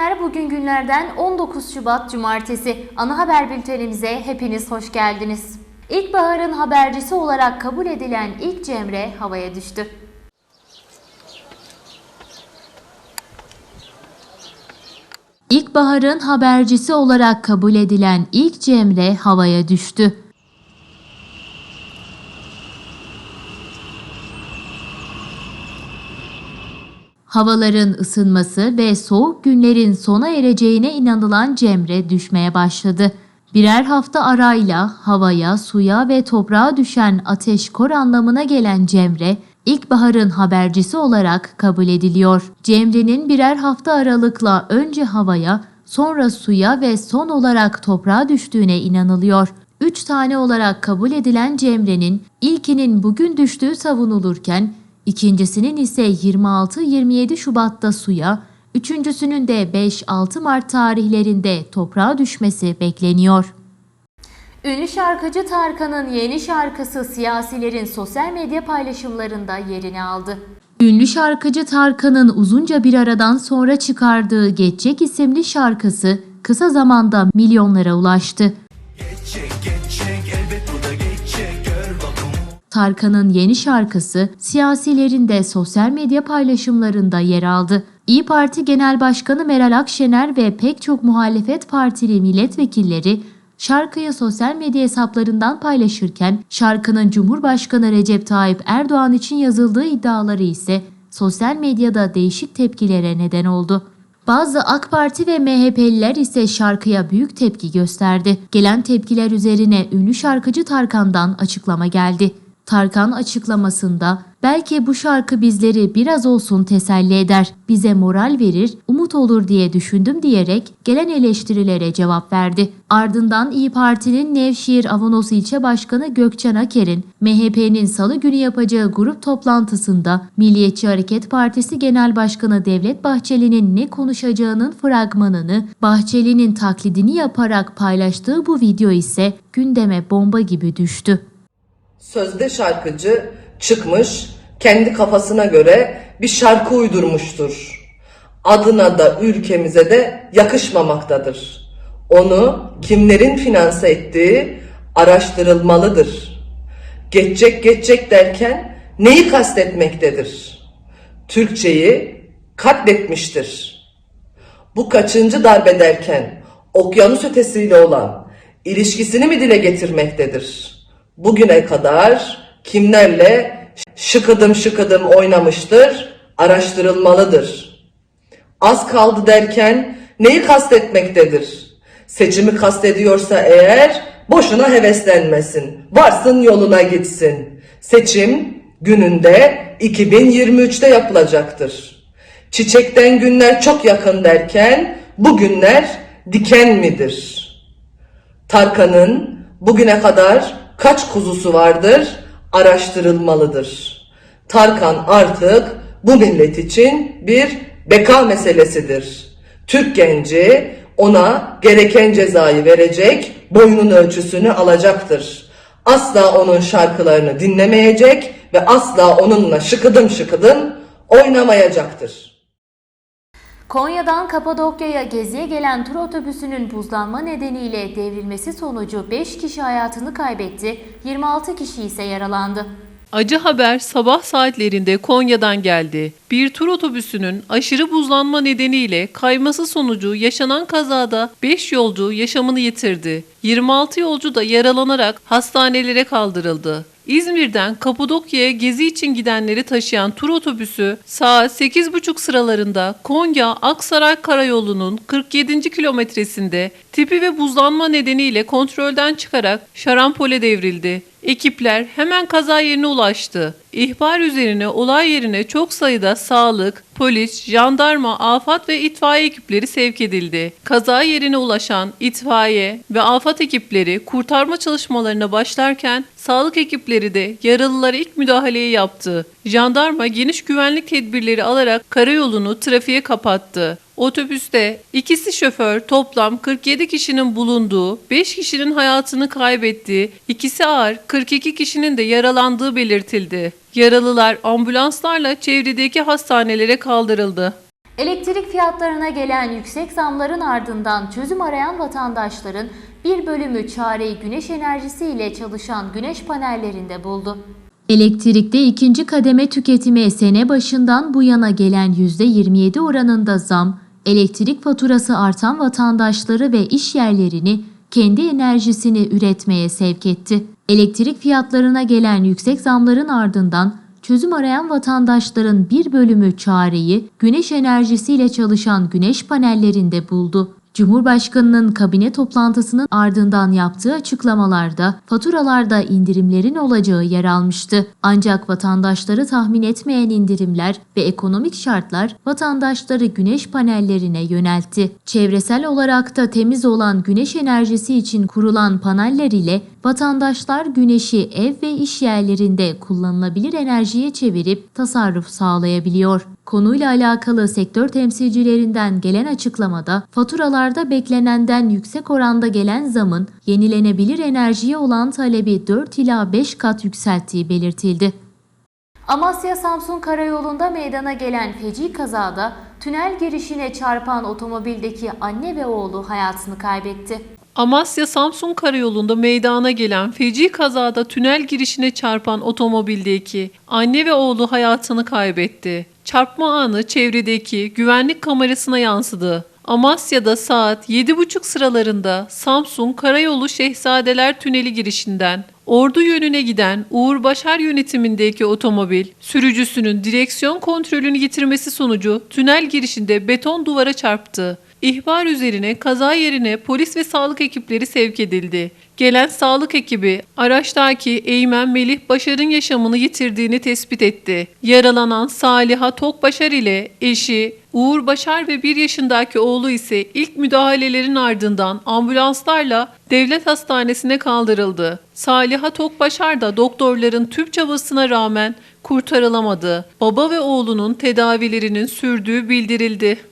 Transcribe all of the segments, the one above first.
Değerli izleyenler bugün günlerden 19 Şubat Cumartesi ana haber bültenimize hepiniz hoş geldiniz. İlkbaharın habercisi olarak kabul edilen ilk Cemre havaya düştü. İlkbaharın habercisi olarak kabul edilen ilk Cemre havaya düştü. Havaların ısınması ve soğuk günlerin sona ereceğine inanılan Cemre düşmeye başladı. Birer hafta arayla havaya, suya ve toprağa düşen ateş kor anlamına gelen Cemre, ilkbaharın habercisi olarak kabul ediliyor. Cemre'nin birer hafta aralıkla önce havaya, sonra suya ve son olarak toprağa düştüğüne inanılıyor. Üç tane olarak kabul edilen Cemre'nin ilkinin bugün düştüğü savunulurken İkincisinin ise 26-27 Şubat'ta suya, üçüncüsünün de 5-6 Mart tarihlerinde toprağa düşmesi bekleniyor. Ünlü şarkıcı Tarkan'ın yeni şarkısı siyasilerin sosyal medya paylaşımlarında yerini aldı. Ünlü şarkıcı Tarkan'ın uzunca bir aradan sonra çıkardığı Geçecek isimli şarkısı kısa zamanda milyonlara ulaştı. Geçecek geçecek Tarkan'ın yeni şarkısı siyasilerin de sosyal medya paylaşımlarında yer aldı. İyi Parti Genel Başkanı Meral Akşener ve pek çok muhalefet partili milletvekilleri şarkıyı sosyal medya hesaplarından paylaşırken şarkının Cumhurbaşkanı Recep Tayyip Erdoğan için yazıldığı iddiaları ise sosyal medyada değişik tepkilere neden oldu. Bazı AK Parti ve MHP'liler ise şarkıya büyük tepki gösterdi. Gelen tepkiler üzerine ünlü şarkıcı Tarkan'dan açıklama geldi. Tarkan açıklamasında belki bu şarkı bizleri biraz olsun teselli eder, bize moral verir, umut olur diye düşündüm diyerek gelen eleştirilere cevap verdi. Ardından İyi Parti'nin Nevşehir Avanos İlçe Başkanı Gökçen Aker'in MHP'nin salı günü yapacağı grup toplantısında Milliyetçi Hareket Partisi Genel Başkanı Devlet Bahçeli'nin ne konuşacağının fragmanını Bahçeli'nin taklidini yaparak paylaştığı bu video ise gündeme bomba gibi düştü. Sözde şarkıcı çıkmış kendi kafasına göre bir şarkı uydurmuştur. Adına da ülkemize de yakışmamaktadır. Onu kimlerin finanse ettiği araştırılmalıdır. Geçecek geçecek derken neyi kastetmektedir? Türkçeyi katletmiştir. Bu kaçıncı darbe derken okyanus ötesiyle olan ilişkisini mi dile getirmektedir? Bugüne kadar kimlerle şıkıdım şıkıdım oynamıştır araştırılmalıdır. Az kaldı derken neyi kastetmektedir? Seçimi kastediyorsa eğer boşuna heveslenmesin. Varsın yoluna gitsin. Seçim gününde 2023'te yapılacaktır. Çiçekten günler çok yakın derken bu günler diken midir? Tarkan'ın bugüne kadar kaç kuzusu vardır araştırılmalıdır. Tarkan artık bu millet için bir beka meselesidir. Türk genci ona gereken cezayı verecek, boyunun ölçüsünü alacaktır. Asla onun şarkılarını dinlemeyecek ve asla onunla şıkıdım şıkıdım oynamayacaktır. Konya'dan Kapadokya'ya geziye gelen tur otobüsünün buzlanma nedeniyle devrilmesi sonucu 5 kişi hayatını kaybetti, 26 kişi ise yaralandı. Acı haber sabah saatlerinde Konya'dan geldi. Bir tur otobüsünün aşırı buzlanma nedeniyle kayması sonucu yaşanan kazada 5 yolcu yaşamını yitirdi. 26 yolcu da yaralanarak hastanelere kaldırıldı. İzmir'den Kapadokya'ya gezi için gidenleri taşıyan tur otobüsü saat 8.30 sıralarında Konya Aksaray Karayolu'nun 47. kilometresinde tipi ve buzlanma nedeniyle kontrolden çıkarak şarampole devrildi. Ekipler hemen kaza yerine ulaştı. İhbar üzerine olay yerine çok sayıda sağlık, polis, jandarma, afat ve itfaiye ekipleri sevk edildi. Kaza yerine ulaşan itfaiye ve afat ekipleri kurtarma çalışmalarına başlarken sağlık ekipleri de yaralılara ilk müdahaleyi yaptı. Jandarma geniş güvenlik tedbirleri alarak karayolunu trafiğe kapattı. Otobüste ikisi şoför toplam 47 kişinin bulunduğu, 5 kişinin hayatını kaybettiği, ikisi ağır 42 kişinin de yaralandığı belirtildi. Yaralılar ambulanslarla çevredeki hastanelere kaldırıldı. Elektrik fiyatlarına gelen yüksek zamların ardından çözüm arayan vatandaşların bir bölümü çareyi güneş enerjisi ile çalışan güneş panellerinde buldu. Elektrikte ikinci kademe tüketime sene başından bu yana gelen %27 oranında zam, elektrik faturası artan vatandaşları ve iş yerlerini kendi enerjisini üretmeye sevk etti. Elektrik fiyatlarına gelen yüksek zamların ardından çözüm arayan vatandaşların bir bölümü çareyi güneş enerjisiyle çalışan güneş panellerinde buldu. Cumhurbaşkanının kabine toplantısının ardından yaptığı açıklamalarda faturalarda indirimlerin olacağı yer almıştı. Ancak vatandaşları tahmin etmeyen indirimler ve ekonomik şartlar vatandaşları güneş panellerine yöneltti. Çevresel olarak da temiz olan güneş enerjisi için kurulan paneller ile vatandaşlar güneşi ev ve iş yerlerinde kullanılabilir enerjiye çevirip tasarruf sağlayabiliyor. Konuyla alakalı sektör temsilcilerinden gelen açıklamada faturalarda beklenenden yüksek oranda gelen zamın yenilenebilir enerjiye olan talebi 4 ila 5 kat yükselttiği belirtildi. Amasya-Samsun karayolunda meydana gelen feci kazada tünel girişine çarpan otomobildeki anne ve oğlu hayatını kaybetti. Amasya Samsun Karayolu'nda meydana gelen feci kazada tünel girişine çarpan otomobildeki anne ve oğlu hayatını kaybetti. Çarpma anı çevredeki güvenlik kamerasına yansıdı. Amasya'da saat 7.30 sıralarında Samsun Karayolu Şehzadeler Tüneli girişinden Ordu yönüne giden Uğur Başar yönetimindeki otomobil, sürücüsünün direksiyon kontrolünü yitirmesi sonucu tünel girişinde beton duvara çarptı. İhbar üzerine kaza yerine polis ve sağlık ekipleri sevk edildi. Gelen sağlık ekibi araçtaki Eymen Melih Başar'ın yaşamını yitirdiğini tespit etti. Yaralanan Saliha Tokbaşar ile eşi Uğur Başar ve 1 yaşındaki oğlu ise ilk müdahalelerin ardından ambulanslarla devlet hastanesine kaldırıldı. Saliha Tokbaşar da doktorların tüm çabasına rağmen kurtarılamadı. Baba ve oğlunun tedavilerinin sürdüğü bildirildi.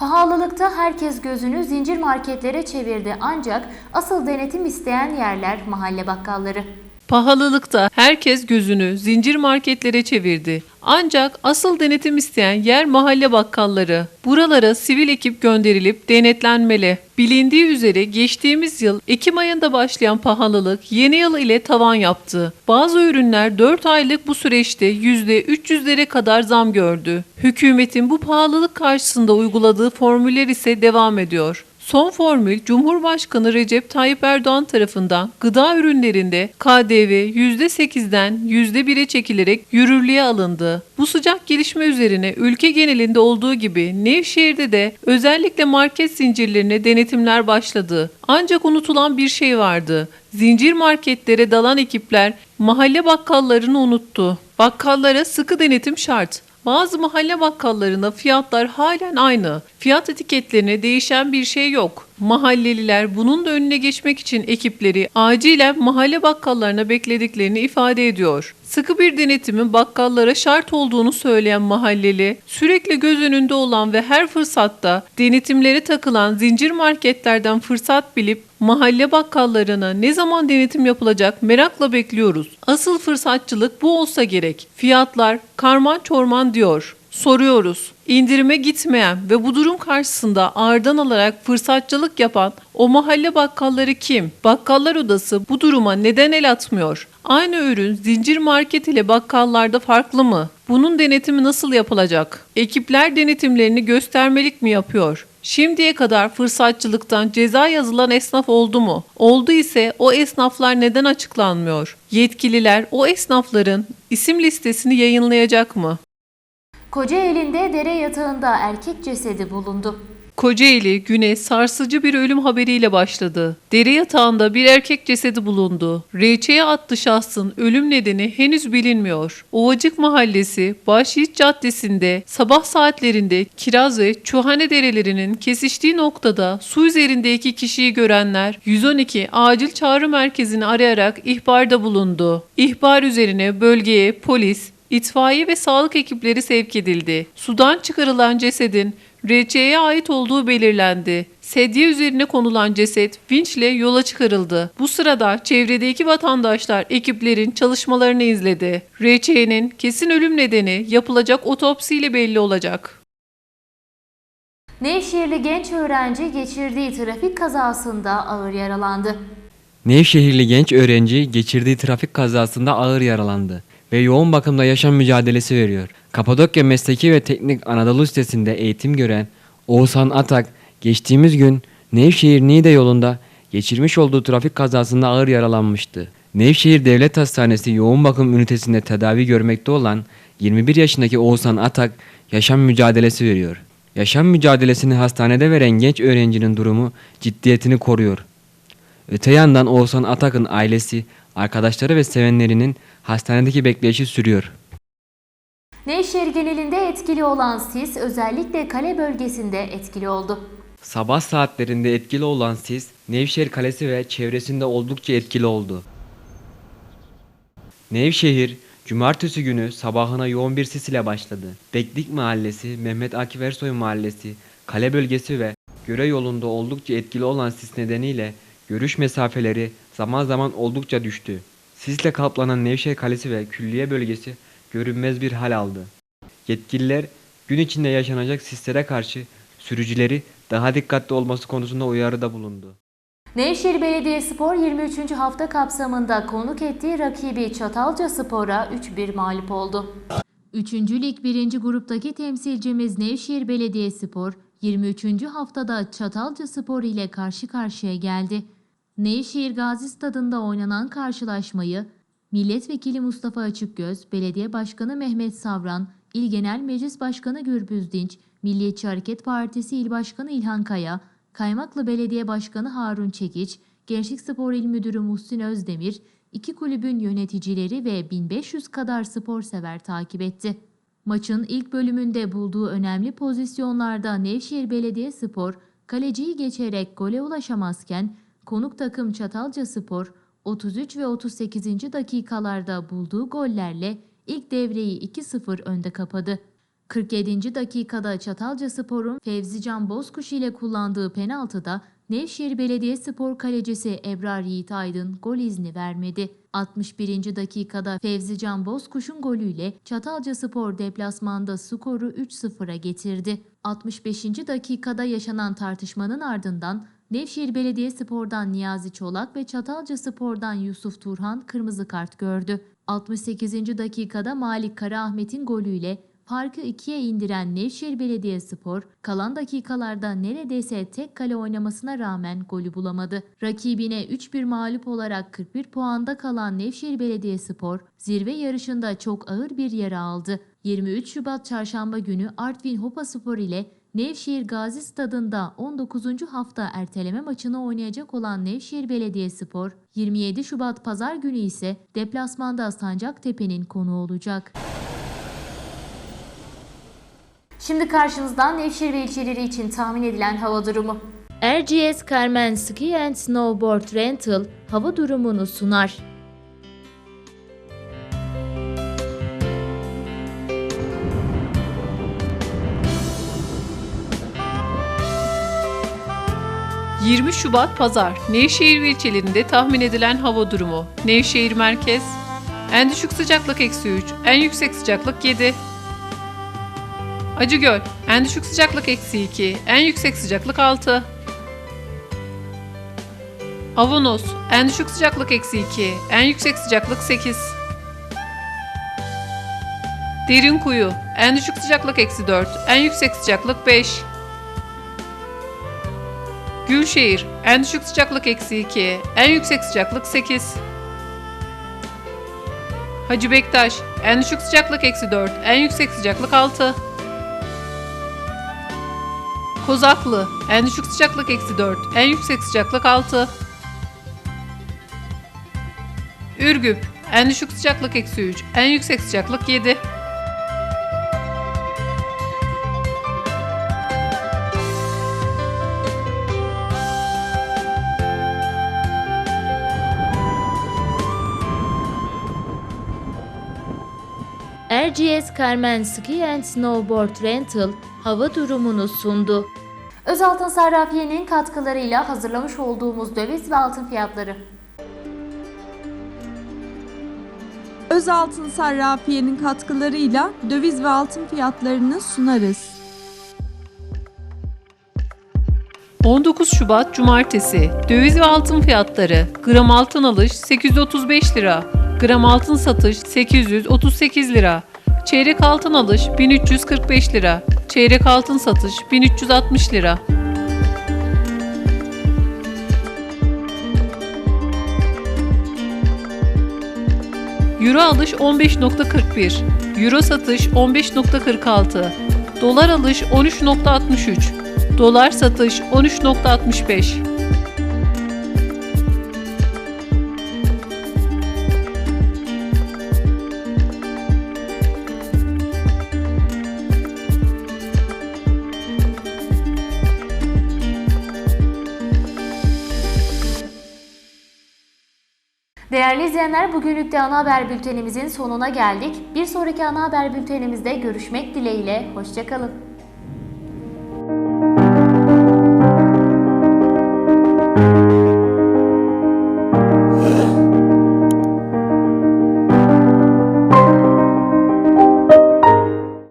Pahalılıkta herkes gözünü zincir marketlere çevirdi ancak asıl denetim isteyen yerler mahalle bakkalları. Pahalılıkta herkes gözünü zincir marketlere çevirdi. Ancak asıl denetim isteyen yer mahalle bakkalları. Buralara sivil ekip gönderilip denetlenmeli. Bilindiği üzere geçtiğimiz yıl Ekim ayında başlayan pahalılık yeni yıl ile tavan yaptı. Bazı ürünler 4 aylık bu süreçte %300'lere kadar zam gördü. Hükümetin bu pahalılık karşısında uyguladığı formüller ise devam ediyor. Son formül Cumhurbaşkanı Recep Tayyip Erdoğan tarafından gıda ürünlerinde KDV %8'den %1'e çekilerek yürürlüğe alındı. Bu sıcak gelişme üzerine ülke genelinde olduğu gibi Nevşehir'de de özellikle market zincirlerine denetimler başladı. Ancak unutulan bir şey vardı. Zincir marketlere dalan ekipler mahalle bakkallarını unuttu. Bakkallara sıkı denetim şart. Bazı mahalle bakkallarında fiyatlar halen aynı. Fiyat etiketlerine değişen bir şey yok. Mahalleliler bunun da önüne geçmek için ekipleri acilen mahalle bakkallarına beklediklerini ifade ediyor. Sıkı bir denetimin bakkallara şart olduğunu söyleyen mahalleli, sürekli göz önünde olan ve her fırsatta denetimlere takılan zincir marketlerden fırsat bilip mahalle bakkallarına ne zaman denetim yapılacak merakla bekliyoruz. Asıl fırsatçılık bu olsa gerek. Fiyatlar karman çorman diyor. Soruyoruz. İndirime gitmeyen ve bu durum karşısında ağırdan alarak fırsatçılık yapan o mahalle bakkalları kim? Bakkallar odası bu duruma neden el atmıyor? Aynı ürün zincir market ile bakkallarda farklı mı? Bunun denetimi nasıl yapılacak? Ekipler denetimlerini göstermelik mi yapıyor? Şimdiye kadar fırsatçılıktan ceza yazılan esnaf oldu mu? Oldu ise o esnaflar neden açıklanmıyor? Yetkililer o esnafların isim listesini yayınlayacak mı? Kocaeli'nde dere yatağında erkek cesedi bulundu. Kocaeli güne sarsıcı bir ölüm haberiyle başladı. Dere yatağında bir erkek cesedi bulundu. Reçeye attı şahsın ölüm nedeni henüz bilinmiyor. Ovacık Mahallesi Başyiğit Caddesi'nde sabah saatlerinde Kiraz ve Çuhane derelerinin kesiştiği noktada su üzerinde iki kişiyi görenler 112 acil çağrı merkezini arayarak ihbarda bulundu. İhbar üzerine bölgeye polis, İtfaiye ve sağlık ekipleri sevk edildi. Sudan çıkarılan cesedin RC'ye ait olduğu belirlendi. Sedye üzerine konulan ceset vinçle yola çıkarıldı. Bu sırada çevredeki vatandaşlar ekiplerin çalışmalarını izledi. RC'nin kesin ölüm nedeni yapılacak otopsiyle belli olacak. Nevşehirli genç öğrenci geçirdiği trafik kazasında ağır yaralandı. Nevşehirli genç öğrenci geçirdiği trafik kazasında ağır yaralandı ve yoğun bakımda yaşam mücadelesi veriyor. Kapadokya Mesleki ve Teknik Anadolu Lisesi'nde eğitim gören Oğuzhan Atak geçtiğimiz gün Nevşehir Niğde yolunda geçirmiş olduğu trafik kazasında ağır yaralanmıştı. Nevşehir Devlet Hastanesi yoğun bakım ünitesinde tedavi görmekte olan 21 yaşındaki Oğuzhan Atak yaşam mücadelesi veriyor. Yaşam mücadelesini hastanede veren genç öğrencinin durumu ciddiyetini koruyor. Öte yandan Oğuzhan Atak'ın ailesi, arkadaşları ve sevenlerinin hastanedeki bekleyişi sürüyor. Nevşehir genelinde etkili olan sis özellikle kale bölgesinde etkili oldu. Sabah saatlerinde etkili olan sis, Nevşehir Kalesi ve çevresinde oldukça etkili oldu. Nevşehir, cumartesi günü sabahına yoğun bir sis ile başladı. Beklik Mahallesi, Mehmet Akif Ersoy Mahallesi, Kale bölgesi ve Göre yolunda oldukça etkili olan sis nedeniyle görüş mesafeleri zaman zaman oldukça düştü. Sisle kaplanan Nevşehir Kalesi ve Külliye bölgesi görünmez bir hal aldı. Yetkililer gün içinde yaşanacak sislere karşı sürücüleri daha dikkatli olması konusunda uyarıda bulundu. Nevşehir Belediyespor 23. hafta kapsamında konuk ettiği rakibi Çatalca Spor'a 3-1 mağlup oldu. 3. Lig 1. gruptaki temsilcimiz Nevşehir Belediyespor 23. haftada Çatalca Spor ile karşı karşıya geldi. Nevşehir Gazi Stadı'nda oynanan karşılaşmayı Milletvekili Mustafa Açıkgöz, Belediye Başkanı Mehmet Savran, İl Genel Meclis Başkanı Gürbüz Dinç, Milliyetçi Hareket Partisi İl Başkanı İlhan Kaya, Kaymaklı Belediye Başkanı Harun Çekiç, Gençlik Spor İl Müdürü Muhsin Özdemir, iki kulübün yöneticileri ve 1500 kadar spor sever takip etti. Maçın ilk bölümünde bulduğu önemli pozisyonlarda Nevşehir Belediyespor kaleciyi geçerek gole ulaşamazken konuk takım Çatalca Spor 33 ve 38. dakikalarda bulduğu gollerle ilk devreyi 2-0 önde kapadı. 47. dakikada Çatalca Spor'un Fevzican Bozkuş ile kullandığı penaltıda Nevşehir Belediyespor kalecisi Ebrar Yiğit Aydın gol izni vermedi. 61. dakikada Fevzican Bozkuş'un golüyle Çatalca Spor deplasmanda skoru 3-0'a getirdi. 65. dakikada yaşanan tartışmanın ardından Nevşehir Belediyespor'dan Niyazi Çolak ve Çatalca Spor'dan Yusuf Turhan kırmızı kart gördü. 68. dakikada Malik Karaahmet'in golüyle farkı ikiye indiren Nevşehir Belediyespor, kalan dakikalarda neredeyse tek kale oynamasına rağmen golü bulamadı. Rakibine 3-1 mağlup olarak 41 puanda kalan Nevşehir Belediyespor, zirve yarışında çok ağır bir yara aldı. 23 Şubat çarşamba günü Artvin Hopaspor ile Nevşehir Gazi Stadında 19. hafta erteleme maçını oynayacak olan Nevşehir Belediyespor, 27 Şubat pazar günü ise deplasmanda Sancaktepe'nin konuğu olacak. Şimdi karşınızda Nevşehir ve ilçeleri için tahmin edilen hava durumu. RGS Carmen Ski and Snowboard Rental hava durumunu sunar. – 20 Şubat Pazar, Nevşehir ve ilçelerinde tahmin edilen hava durumu. Nevşehir Merkez, en düşük sıcaklık eksi 3, en yüksek sıcaklık 7. Acıgöl, en düşük sıcaklık eksi 2, en yüksek sıcaklık 6. Avanos, en düşük sıcaklık eksi 2, en yüksek sıcaklık 8. Derinkuyu, en düşük sıcaklık eksi 4, en yüksek sıcaklık 5. Gülşehir, en düşük sıcaklık eksi 2, en yüksek sıcaklık 8. Hacı Bektaş, en düşük sıcaklık eksi 4, en yüksek sıcaklık 6. Kozaklı, en düşük sıcaklık eksi 4, en yüksek sıcaklık 6. Ürgüp, en düşük sıcaklık eksi 3, en yüksek sıcaklık 7. RGS Carmen Ski and Snowboard Rental hava durumunu sundu. Özaltın Sarrafiye'nin katkılarıyla hazırlamış olduğumuz döviz ve altın fiyatları. Özaltın Sarrafiye'nin katkılarıyla döviz ve altın fiyatlarını sunarız. 19 Şubat Cumartesi Döviz ve altın fiyatları Gram altın alış 835 lira Gram altın satış 838 lira Çeyrek altın alış 1345 lira. Çeyrek altın satış 1360 lira. Euro alış 15.41 Euro satış 15.46 Dolar alış 13.63 Dolar satış 13.65 Değerli izleyenler bugünlük de ana haber bültenimizin sonuna geldik. Bir sonraki ana haber bültenimizde görüşmek dileğiyle. Hoşçakalın.